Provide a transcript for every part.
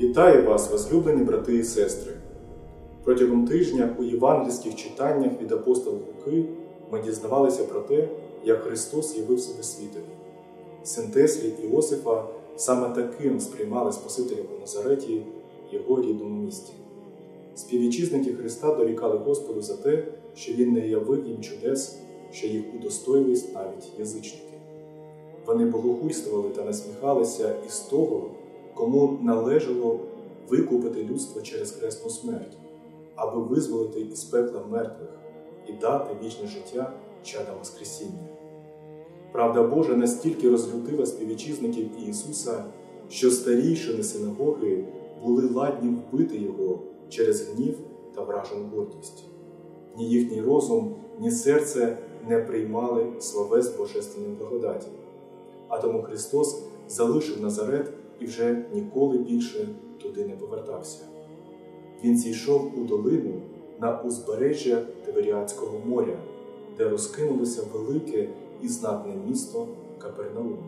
Вітаю вас, возлюблені брати і сестри! Протягом тижня у євангельських читаннях від апостола Луки ми дізнавалися про те, як Христос явив себе світові. Син Теслі Іосифа саме таким сприймали Спасителя у Назареті, його рідному місті. Співвітчизники Христа дорікали Господу за те, що Він не явив їм чудес, що їх удостоїлись навіть язичники. Вони богохульствували та насміхалися із того, кому належало викупити людство через хресну смерть, аби визволити із пекла мертвих і дати вічне життя чадам Воскресіння. Правда Божа настільки розлютила співвітчизників Ісуса, що старійшини синагоги були ладні вбити Його через гнів та вражену гордість. Ні їхній розум, ні серце не приймали словес Божественної благодаті. А тому Христос залишив Назарет і вже ніколи більше туди не повертався. Він зійшов у долину на узбережжя Тиверіадського моря, де розкинулося велике і знатне місто Капернаум.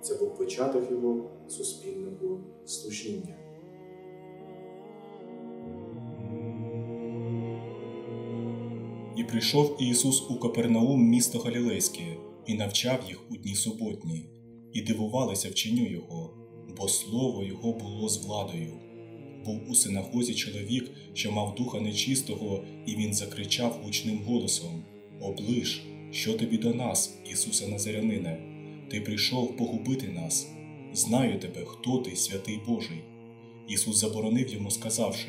Це був початок його суспільного служіння. І прийшов Ісус у Капернаум, місто Галілейське, і навчав їх у дні суботні, і дивувалися вченню Його, бо слово Його було з владою. Був у синагозі чоловік, що мав духа нечистого, і він закричав гучним голосом: Оближ, що тобі до нас, Ісуса Назарянине, ти прийшов погубити нас. Знаю тебе, хто ти, святий Божий. Ісус заборонив йому, сказавши: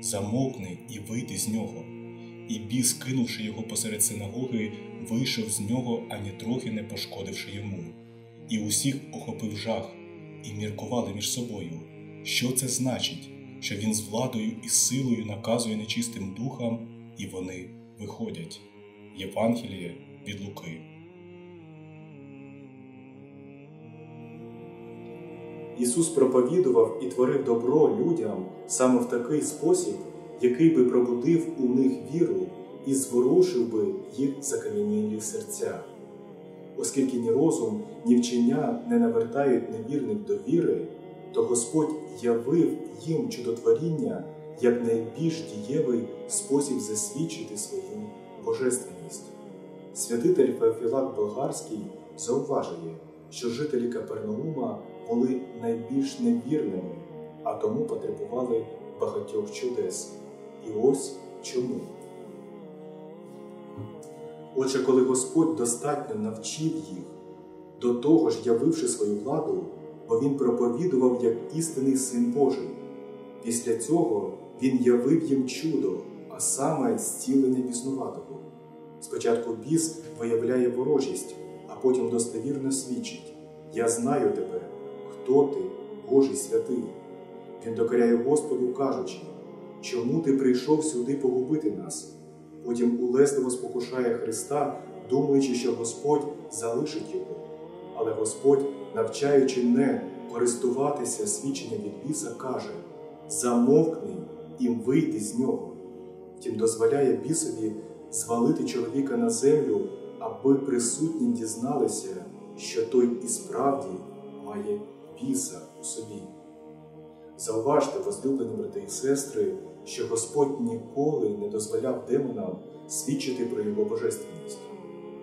Замовкни і вийди з нього. І біс, кинувши його посеред синагоги, вийшов з нього, ані трохи не пошкодивши йому. І усіх охопив жах, і міркували між собою, що це значить, що він з владою і силою наказує нечистим духам, і вони виходять. Євангеліє від Луки. Ісус проповідував і творив добро людям саме в такий спосіб, який би пробудив у них віру і зворушив би їх закам'янілі серця. Оскільки ні розум, ні вчення не навертають невірних до віри, то Господь явив їм чудотворіння як найбільш дієвий спосіб засвідчити свою божественність. Святитель Феофілак Болгарський зауважує, що жителі Капернаума були найбільш невірними, а тому потребували багатьох чудес. І ось чому. Отже, коли Господь достатньо навчив їх, до того ж явивши свою владу, бо Він проповідував як істинний Син Божий. Після цього Він явив їм чудо, а саме зцілення біснуватого. Спочатку біс виявляє ворожість, а потім достовірно свідчить: Я знаю тебе, хто ти, Божий святий. Він докоряє Господу, кажучи, чому ти прийшов сюди погубити нас? Потім улесливо спокушає Христа, думаючи, що Господь залишить його. Але Господь, навчаючи не користуватися свідченням від біса, каже: Замовкни і вийди з нього. Втім, дозволяє бісові звалити чоловіка на землю, аби присутні дізналися, що той і справді має біса у собі. Зауважте, возлюблені брати і сестри, що Господь ніколи не дозволяв демонам свідчити про його божественність.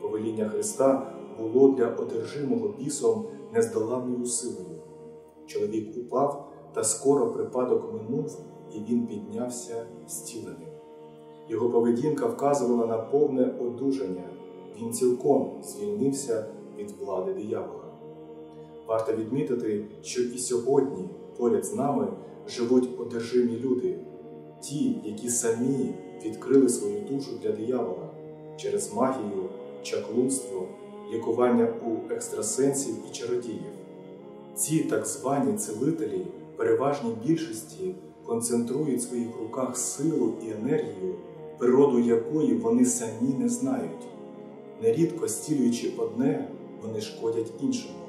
Повеління Христа було для одержимого бісом нездоланною силою. Чоловік упав, та скоро припадок минув, і він піднявся зціленим. Його поведінка вказувала на повне одужання, він цілком звільнився від влади диявола. Варто відмітити, що і сьогодні поряд з нами живуть одержимі люди, ті, які самі відкрили свою душу для диявола через магію, чаклунство, лікування у екстрасенсів і чародіїв. Ці так звані цілителі переважній більшості концентрують в своїх руках силу і енергію, природу якої вони самі не знають. Нерідко стілюючи одне, вони шкодять іншому.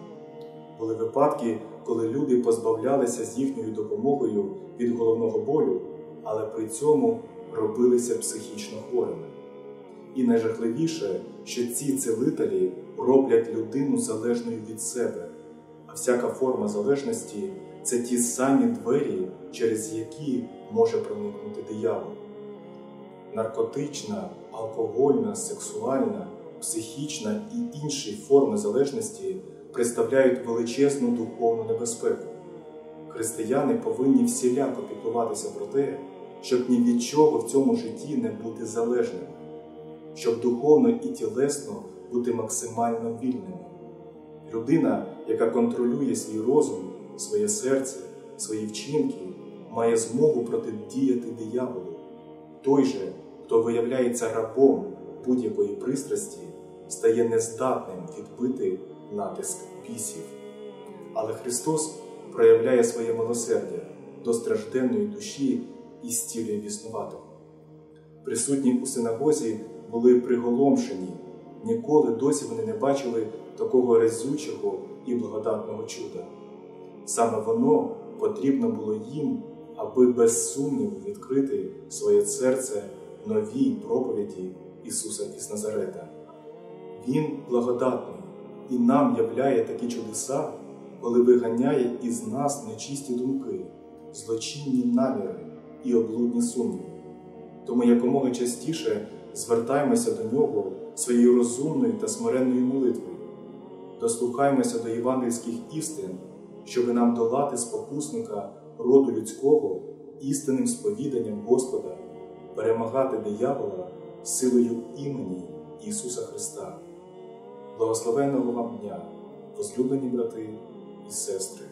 Були випадки, коли люди позбавлялися з їхньою допомогою від головного болю, але при цьому робилися психічно хворими. І найжахливіше, що ці целителі роблять людину залежною від себе, а всяка форма залежності це ті самі двері, через які може проникнути диявол. Наркотична, алкогольна, сексуальна, психічна і інші форми залежності представляють величезну духовну небезпеку. Християни повинні всіляко піклуватися про те, щоб ні від чого в цьому житті не бути залежними, щоб духовно і тілесно бути максимально вільними. Людина, яка контролює свій розум, своє серце, свої вчинки, має змогу протидіяти дияволу. Той же, хто виявляється рабом будь-якої пристрасті, стає нездатним відбити натиск бісів. Але Христос проявляє своє милосердя до стражденної душі і зцілює біснуватого. Присутні у синагозі були приголомшені, ніколи досі вони не бачили такого разючого і благодатного чуда. Саме воно потрібно було їм, аби без сумніву відкрити своє серце новій проповіді Ісуса із Назарета. Він благодатний і нам являє такі чудеса, коли виганяє із нас нечисті думки, злочинні наміри і облудні сумніви. Тому якомога частіше звертаємося до нього своєю розумною та смиренною молитвою, дослухаємося до євангельських істин, щоби нам долати спокусника роду людського істинним сповіданням Господа, перемагати диявола силою імені Ісуса Христа. Благословенного вам дня, возлюблені брати і сестри!